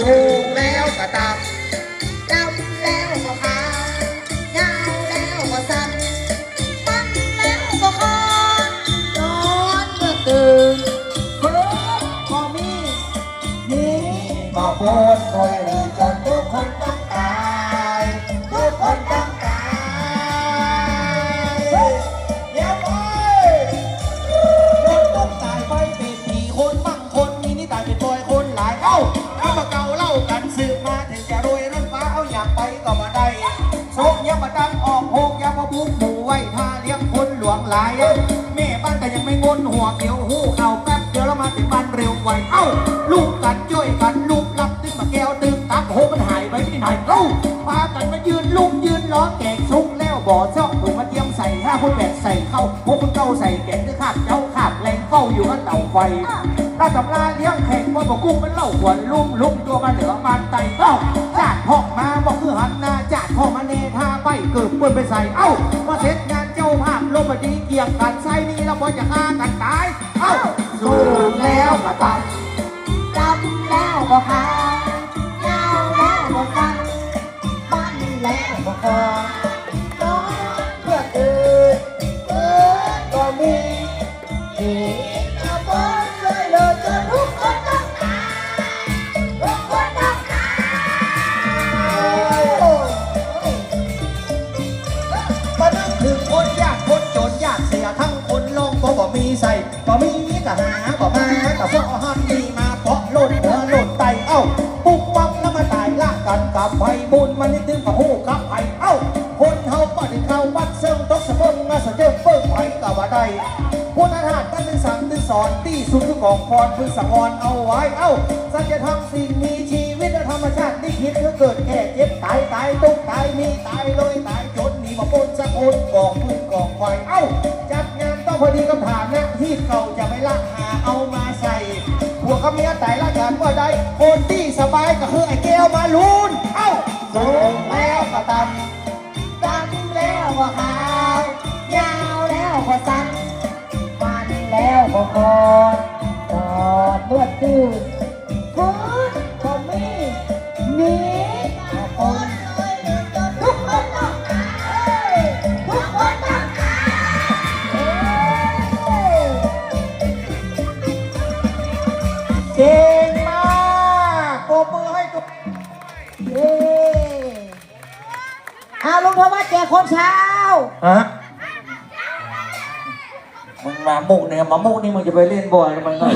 สูงแล้วก็ต่ำดำแล้วก็ขาวยาวแล้วก็สั้นมันแล้วก็คอนนอนเมื่อตื่นเพิ่มพอมีนี่ก็โพด้วยดีจนทุกคนต้อง วงหลายแม่บ้านก็ยังไม่งนหัวเขียวหูเข่าแป๊บเดียวแล้วมาถึงบ้านเร็วไวเอ้าลูกกันช่วยกันลูกรับตึงมาแก้วตึงตักโหมันหายไปที่ไหนเอ้าพากันมายืนลุกยืนล้อแกงซุกแล้วบ่อเจาะถุงมาเตรียมใส่ห้าคนแปดใส่เข้าพวกคนเก้าใส่แกงที่ขาบเจ้าขาบแรงเฝ้าอยู่กันเต่าไฟถ้าตำราเลี้ยงแข่งว่าบอกกุ้งมันเล่าขวลุ่มลุ่มตัวมาเหนือมาไต่เอ้าจาดพ่อมาบอกคือหันหน้าจาดพ่อมาเนท่าไปเกิดปืนไปใส่เอ้ามาเสร็จงาน มาดีเกี่ยงกันใส่นี่แล้วพอจะฆ่ากันตาย เอ้าสู้แล้วก็ตาย มีใส่ก็มีก็หาก็มาก็เพราะหันมีมาเพาะลดหัวลดไตเอ้าปุ๊บปั๊บแล้วมาตายละกันกับไผบุญมันนี่ถึงกับหูกับไผเอ้าคนเฮาก็ถึงเข้าวัดเซิงตกสะเพิ่งมาสะเจิงเปิ้งไผก็บ่ได้พุทธทาสท่านเป็นสั่งเป็นสอนที่สุดคือกองพรพึงสังวรเอาไว้เอ้าสัจธรรมสิ่งมีชีวิตและธรรมชาติที่คิดคือเกิดแก่เจ็บตายตายตุกตายมีตายลอยตายจนหนีมาปนสะคนกองพื้นกองไฟเอ้า จัดงานต้องพอดีคำถามนะที่เก่าจะไม่ละหาเอามาใส่หัวกับเมียแต่ละกันว่าได้คนที่สบายก็คือไอ้แก้วมาลูนเอ้าสูงแล้วก็ต่ำดำแล้วก็ขาวยาวแล้วก็สั้นมันแล้วก็คอนนอนเมื่อตื่นฟื้นก็มีห เก่งมากโปรบมือให้กับเย้เอาลุงโทมัสแจกคนเช้า ฮะมึงมามุกเนี่ยมามุกนี่มึงจะไปเล่นบอยมันหน่อย